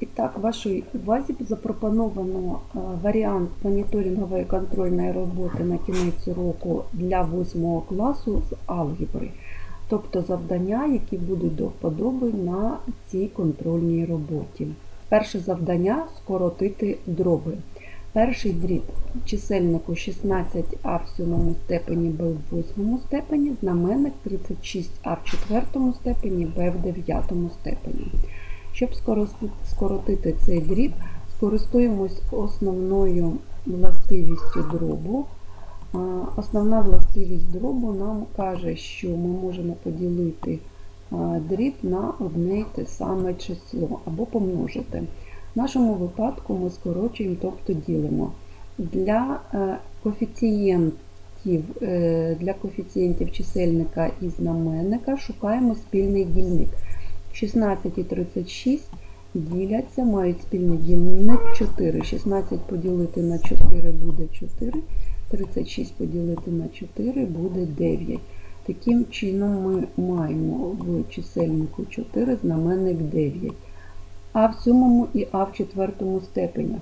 І так, вашій увазі запропоновано е, варіант моніторингової контрольної роботи на кінець року для 8 класу з алгебри, тобто завдання, які будуть до вподоби на цій контрольній роботі. Перше завдання скоротити дроби. Перший дріб чисельнику 16а в сьомому степені b в восьмому степені, знаменник 36а в четвертому степені b в дев'ятому степені. Щоб скоротити цей дріб, скористуємось основною властивістю дробу. Основна властивість дробу нам каже, що ми можемо поділити дріб на одне й те саме число або помножити. В нашому випадку ми скорочуємо, тобто ділимо. Для е, коефіцієнтів, е, для коефіцієнтів чисельника і знаменника шукаємо спільний дільник. 16 і 36 діляться, мають спільний дільник 4. 16 поділити на 4 буде 4, 36 поділити на 4 буде 9. Таким чином ми маємо в чисельнику 4 знаменник 9. А в сьомому і А в четвертому степенях.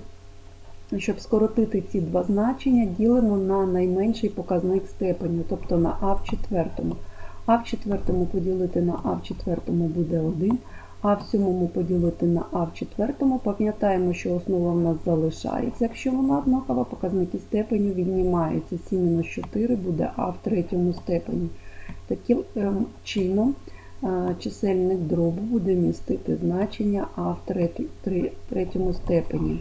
Щоб скоротити ці два значення, ділимо на найменший показник степеню, тобто на А в четвертому. А в четвертому поділити на А в четвертому буде 1, а в сьомому поділити на А в четвертому. Пам'ятаємо, що основа в нас залишається. Якщо вона однакова, показники степеню віднімаються. 7 мінус 4 буде А в третьому степені. Таким ем, чином е, чисельник дробу буде містити значення А в третьому степені.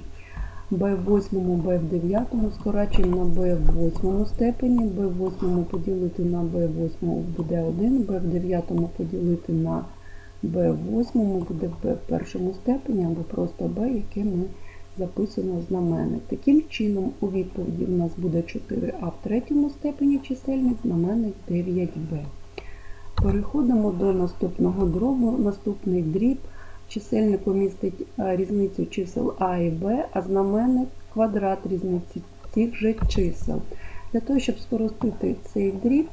B в восьмому, b в дев'ятому скорачуємо на b в восьмому степені, b в восьмому поділити на b в восьмому буде 1, b в дев'ятому поділити на b в восьмому буде b в першому степені або просто b, яке ми записуємо в знаменник. Таким чином у відповіді в нас буде 4а в третьому степені чисельник, знаменник 9b. Переходимо до наступного дробу. Наступний дріб чисельнику містить е, різницю чисел А і Б, а знаменник квадрат різниці тих же чисел. Для того, щоб скоротити цей дріб,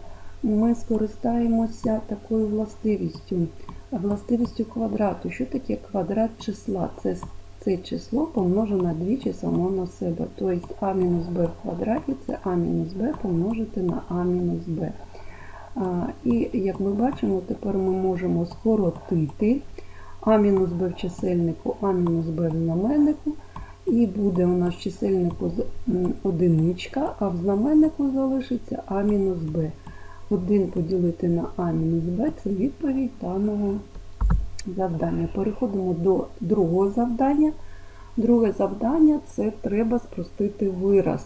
ми скористаємося такою властивістю, властивістю квадрату. Що таке квадрат числа? Це це число помножене двічі само на себе. Тобто а мінус b в квадраті це а мінус b помножити на а мінус b. І як ми бачимо, тепер ми можемо скоротити а мінус b в чисельнику, а мінус b в знаменнику. І буде у нас в чисельнику одиничка, а в знаменнику залишиться а мінус b. 1 поділити на а мінус b це відповідь даного завдання. Переходимо до другого завдання. Друге завдання це треба спростити вираз.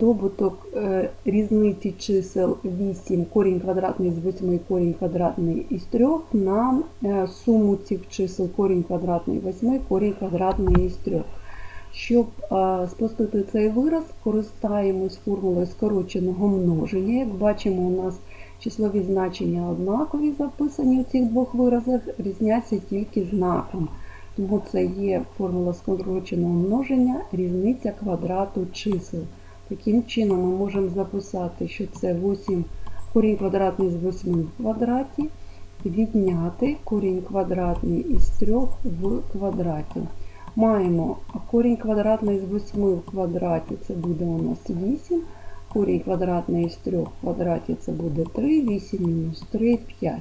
Добуток е, різниці чисел 8, корінь квадратний з 8 корінь квадратний із 3 на е, суму цих чисел корінь квадратний 8, корінь квадратний із 3. Щоб спростити цей вираз, користаємось формулою скороченого множення. Як бачимо, у нас числові значення однакові записані у цих двох виразах, різняться тільки знаком. Тому це є формула скороченого множення, різниця квадрату чисел. Таким чином ми можемо записати, що це 8 корінь квадратний з 8 в квадраті, відняти корінь квадратний із 3 в квадраті. Маємо корінь квадратний з 8 в квадраті, це буде у нас 8. Корінь квадратний із 3 в квадраті це буде 3, 8 мінус 3, 5.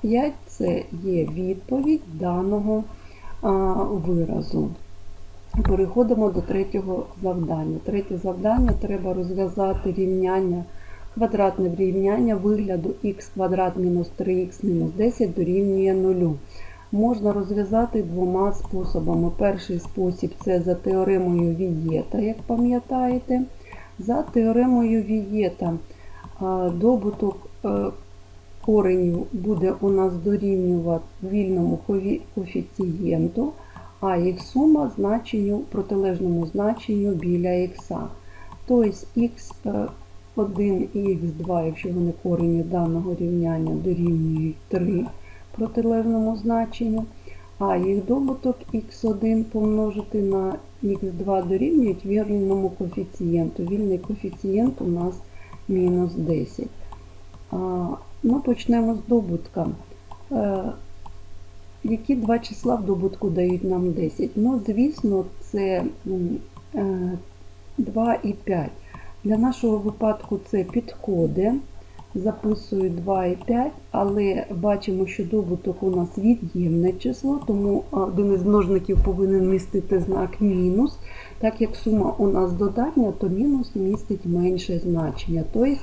5 це є відповідь даного а, виразу. Переходимо до третього завдання. Третє завдання треба розв'язати рівняння, квадратне рівняння вигляду х квадрат мінус 3х мінус 10 дорівнює 0. Можна розв'язати двома способами. Перший спосіб це за теоремою Вієта, як пам'ятаєте. За теоремою Вієта добуток е, коренів буде у нас дорівнювати вільному коефіцієнту, а їх сума значенню, протилежному значенню біля х. Тобто х1 і х2, якщо вони корені даного рівняння дорівнюють 3 протилежному значенню, а їх добуток х1 помножити на х2 дорівнюють вільному коефіцієнту. Вільний коефіцієнт у нас мінус 10. А, Ну, почнемо з добутка. Які два числа в добутку дають нам 10? Ну, звісно, це м, е, 2 і 5. Для нашого випадку це підходи. Записую 2 і 5, але бачимо, що добуток у нас від'ємне число, тому один із множників повинен містити знак мінус. Так як сума у нас додатня, то мінус містить менше значення. Тобто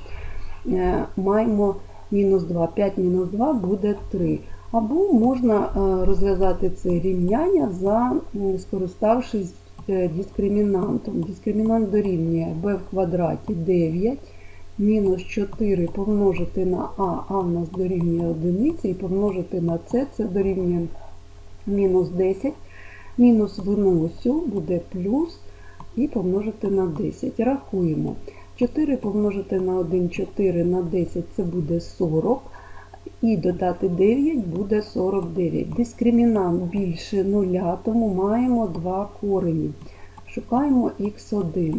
е, маємо мінус 2, 5 мінус 2 буде 3. Або можна е, розв'язати це рівняння, за, скориставшись е, дискримінантом. Дискримінант дорівнює b в квадраті 9, мінус 4 помножити на а, а в нас дорівнює 1, і помножити на c, це дорівнює мінус 10, мінус виносю буде плюс і помножити на 10. Рахуємо. 4 помножити на 1, 4 на 10 це буде 40. І додати 9 буде 49. Дискримінант більше нуля, тому маємо два корені. Шукаємо х1.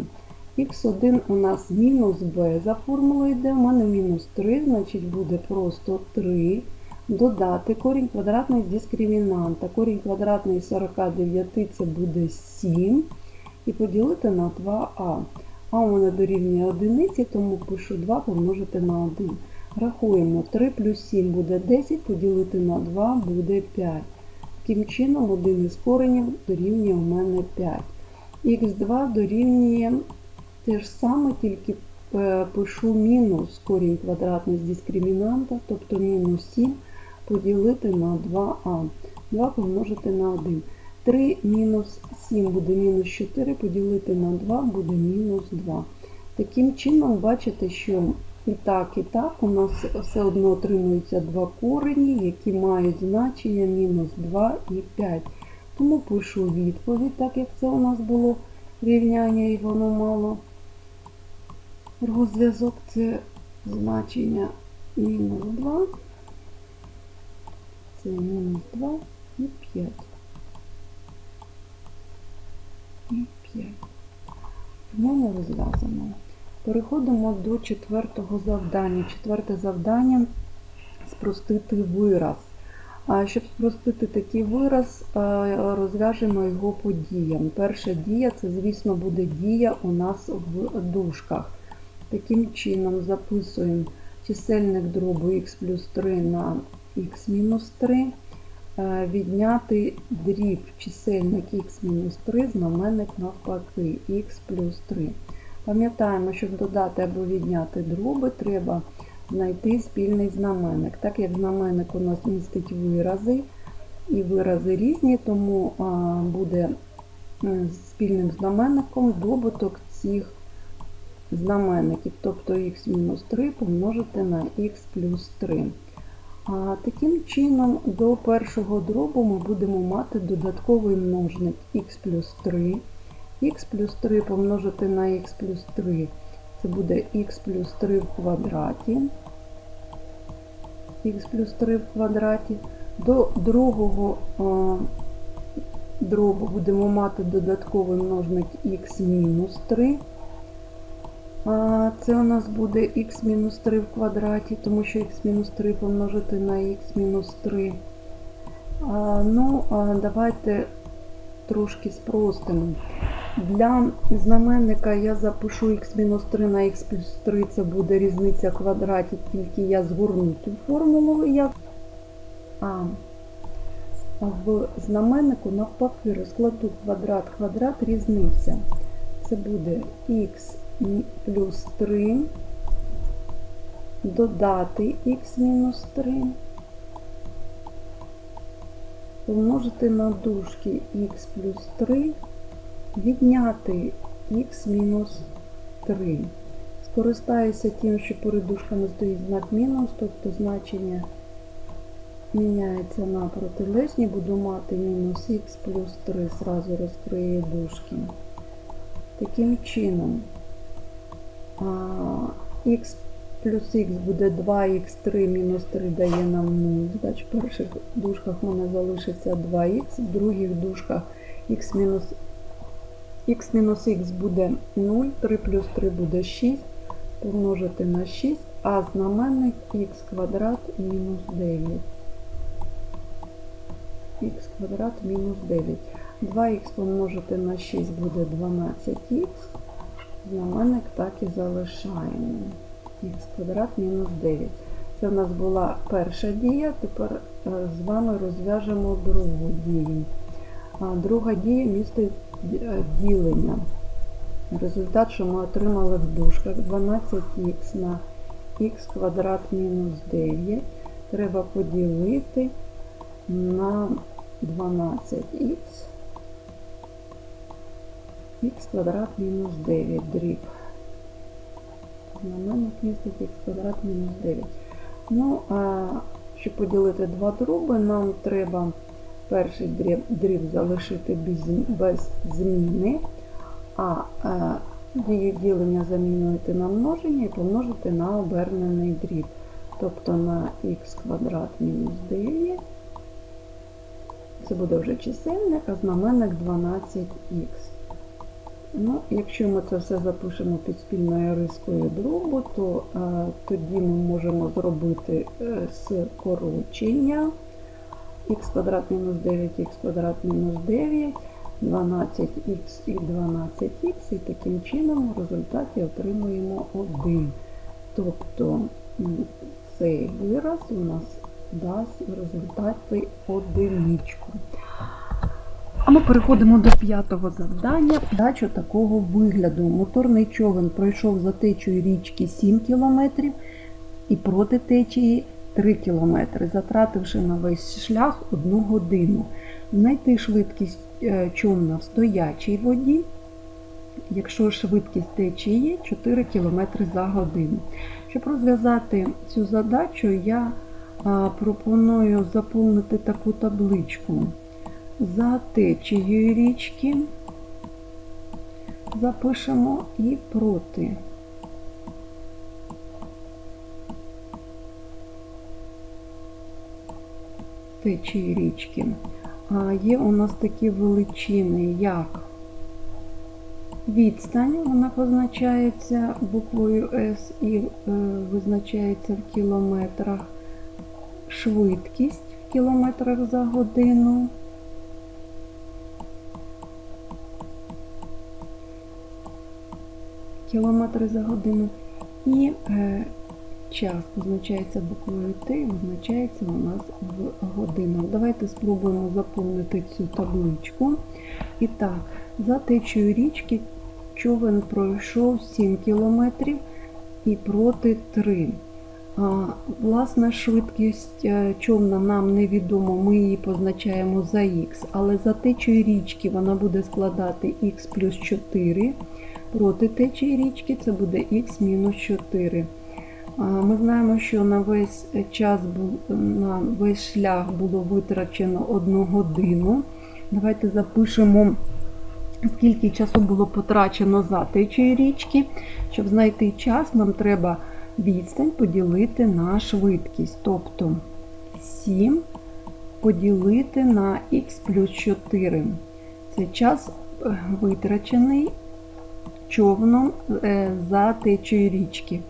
х1 у нас мінус b за формулою йде, у мене мінус 3, значить буде просто 3. Додати корінь квадратний з дискримінанта. Корінь квадратний з 49 це буде 7. І поділити на 2а. А у мене дорівнює 1, тому пишу 2 помножити на 1. Рахуємо 3 плюс 7 буде 10, поділити на 2 буде 5. Таким чином, один із коренів дорівнює у мене 5. Х2 дорівнює те ж саме, тільки е, пишу мінус корінь квадратний з дискримінанта, тобто мінус 7 поділити на 2а. 2 помножити на 1. 3 мінус 7 буде мінус 4, поділити на 2 буде мінус 2. Таким чином, бачите, що і так, і так у нас все одно отримуються два корені, які мають значення мінус 2 і 5. Тому пишу відповідь, так як це у нас було рівняння і воно мало. Розв'язок це значення мінус 2, це мінус 2 і 5. І 5. Рівняння розв'язано. Переходимо до четвертого завдання. Четверте завдання спростити вираз. Щоб спростити такий вираз, розв'яжемо його по діям. Перша дія це, звісно, буде дія у нас в дужках. Таким чином записуємо чисельник дробу х плюс 3 на х мінус 3, відняти дріб чисельник х мінус 3, знаменник навпаки х плюс 3. Пам'ятаємо, щоб додати або відняти дроби, треба знайти спільний знаменник. Так як знаменник у нас містить вирази, і вирази різні, тому буде спільним знаменником добуток цих знаменників, тобто х-3 помножити на х плюс 3. А Таким чином, до першого дробу ми будемо мати додатковий множник х плюс 3 х плюс 3 помножити на х плюс 3, це буде х плюс 3 в квадраті. х плюс 3 в квадраті. До другого дробу будемо мати додатковий множник х мінус 3. Це у нас буде х мінус 3 в квадраті, тому що х мінус 3 помножити на х мінус 3. Ну, давайте трошки спростимо. Для знаменника я запишу х-3 на х плюс 3, це буде різниця квадратів, тільки я згорну цю формулу. Я... А в знаменнику навпаки розкладу квадрат, квадрат, різниця. Це буде х плюс 3, додати х мінус 3, помножити на дужки х плюс 3 відняти х-3. Скористаюся тим, що перед дужками стоїть знак мінус, тобто значення міняється на протилежні, буду мати мінус х плюс 3, зразу розкрию дужки. Таким чином, х плюс х буде 2х3 мінус 3 дає нам 0. Значить, в перших дужках у мене залишиться 2х, в других дужках х мінус х мінус х буде 0, 3 плюс 3 буде 6, помножити на 6, а знаменник х квадрат мінус 9. х квадрат мінус 9. 2х помножити на 6 буде 12х. Знаменник так і залишаємо. х квадрат мінус 9. Це в нас була перша дія, тепер е, з вами розв'яжемо другу дію. Друга дія містить ділення. Результат, що ми отримали в дужках 12х на х квадрат мінус 9 треба поділити на 12х х квадрат мінус 9 дріб. Знаменник містить х квадрат мінус 9. Ну, а щоб поділити два дроби, нам треба перший дріб, залишити без, без зміни, а е, дію ділення замінювати на множення і помножити на обернений дріб. Тобто на х квадрат мінус 9. Це буде вже чисельник, а знаменник 12х. Ну, Якщо ми це все запишемо під спільною рискою дробу, то е, тоді ми можемо зробити е, скорочення х квадрат мінус 9х квадрат мінус 9, 12х і 12х, і таким чином в результаті отримуємо 1. Тобто цей вираз у нас дасть в результаті одиничку. А ми переходимо до п'ятого завдання. Дачу такого вигляду. Моторний човен пройшов за течією річки 7 км і проти течії 3 км, затративши на весь шлях 1 годину. Знайти швидкість е, човна в стоячій воді, якщо швидкість течії 4 км за годину. Щоб розв'язати цю задачу, я пропоную заповнити таку табличку за течією річки, запишемо і проти. Течії річки. Є у нас такі величини, як відстань, вона позначається буквою С і е, визначається в кілометрах, швидкість в кілометрах за годину. кілометри за годину. І е, час позначається буквою Т визначається у нас в годинах. Давайте спробуємо заповнити цю табличку. І так, за течою річки човен пройшов 7 кілометрів і проти 3. А, Власна швидкість е, човна нам невідомо, ми її позначаємо за х, але за течою річки вона буде складати х плюс 4 проти течії річки це буде х-4. Ми знаємо, що на весь час на весь шлях було витрачено 1 годину. Давайте запишемо, скільки часу було потрачено за течією річки. Щоб знайти час, нам треба відстань поділити на швидкість. Тобто 7 поділити на х плюс 4. Це час е, витрачений човном е, за течією річки.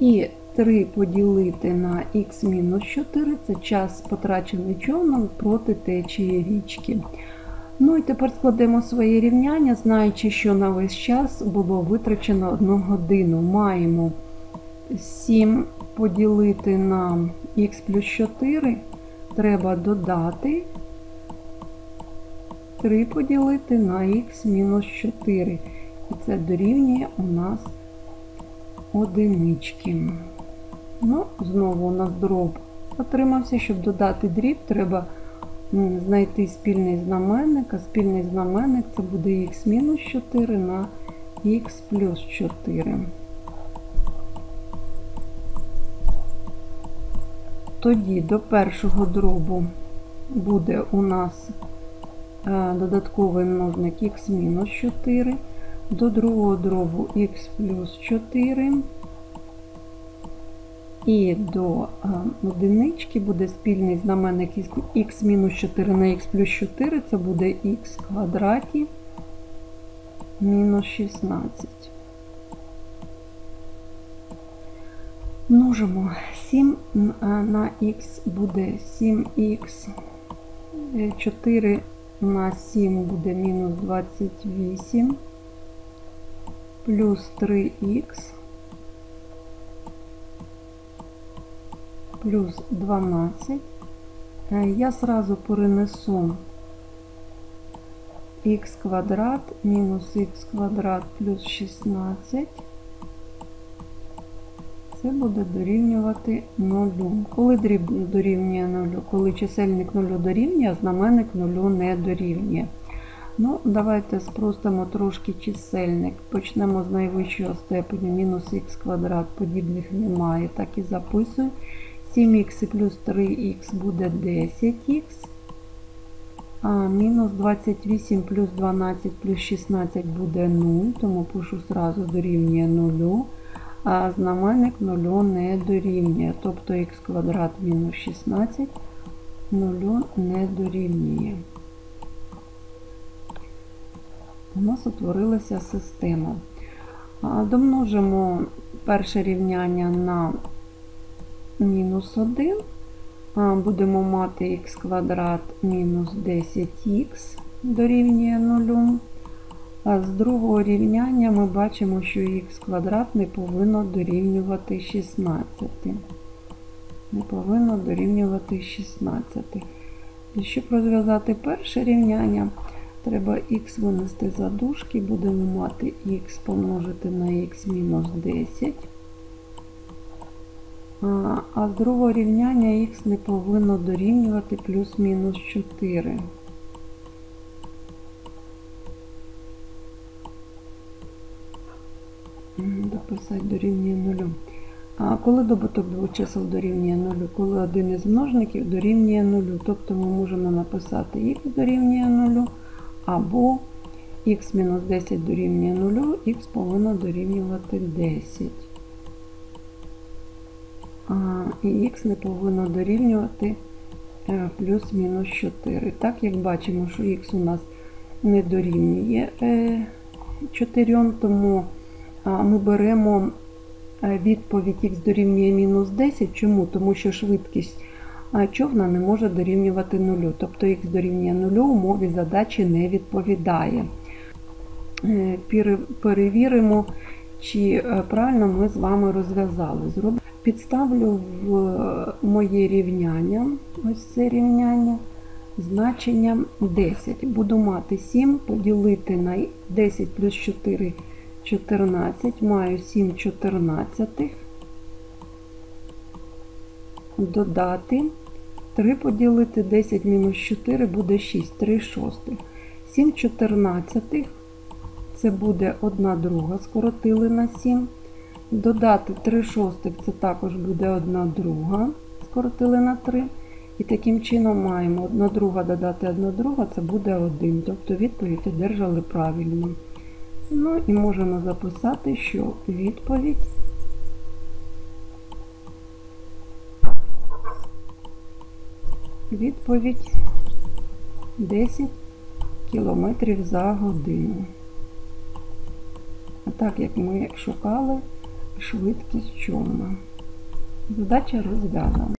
І 3 поділити на х-4 це час потрачений човном проти течії річки. Ну і тепер складемо своє рівняння, знаючи, що на весь час було витрачено 1 годину. Маємо 7 поділити на х плюс 4, треба додати 3 поділити на х мінус 4. І це дорівнює у нас одинички. Ну, знову у нас дроб отримався. Щоб додати дріб, треба знайти спільний знаменник, а спільний знаменник це буде х-4 на х плюс 4. Тоді до першого дробу буде у нас е, додатковий множник х-4 до другого дробу х плюс 4. І до одинички буде спільний знаменник х мінус 4 на х плюс 4, це буде х квадраті мінус 16. Множимо 7 на х буде 7х Е, 4 на 7 буде мінус 28 плюс 3х плюс 12. Е, Я сразу перенесу х квадрат мінус х квадрат плюс 16. Це буде дорівнювати 0. Коли дріб дорівнює 0? Коли чисельник 0 дорівнює, а знаменник 0 не дорівнює. Ну, давайте спростимо трошки чисельник. Почнемо з найвищого степеню. Мінус х квадрат, подібних немає. Так і записую. 7х плюс 3х буде 10х. А мінус 28 плюс 12 плюс 16 буде 0, тому пишу сразу дорівнює 0 а знаменник 0 не дорівнює, тобто х квадрат мінус 16 0 не дорівнює. У нас утворилася система. Домножимо перше рівняння на мінус 1. Будемо мати х квадрат мінус 10х дорівнює 0. А з другого рівняння ми бачимо, що х квадрат не повинно дорівнювати 16. Не повинно дорівнювати 16. І щоб розв'язати перше рівняння, треба х винести за дужки, будемо мати х помножити на х мінус 10. А з другого рівняння х не повинно дорівнювати плюс-мінус 4. Дописати дорівнює 0. А коли добуток двох чисел дорівнює 0, коли один із множників дорівнює 0, тобто ми можемо написати х дорівнює 0, або х-10 дорівнює 0, х повинно дорівнювати 10. І х не повинно дорівнювати плюс-мінус 4. Так як бачимо, що х у нас не дорівнює 4, тому ми беремо відповідь х дорівнює мінус 10. Чому? Тому що швидкість човна не може дорівнювати 0. Тобто х дорівнює 0 умові задачі не відповідає. Перевіримо, чи правильно ми з вами розв'язали. Підставлю в моє рівняння, ось це рівняння, значення 10. Буду мати 7 поділити на 10 плюс 4 14, маю 7 чотирнадцятих, додати 3 поділити 10 мінус 4 буде 6, 3 шостих. 7 чотирнадцятих, це буде 1 друга, скоротили на 7. Додати 3 шостих, це також буде 1 друга, скоротили на 3. І таким чином маємо 1 друга додати 1 друга, це буде 1. Тобто відповідь одержали правильно. Ну і можемо записати, що відповідь відповідь 10 км за годину. А так як ми шукали швидкість човна. Задача розв'язана.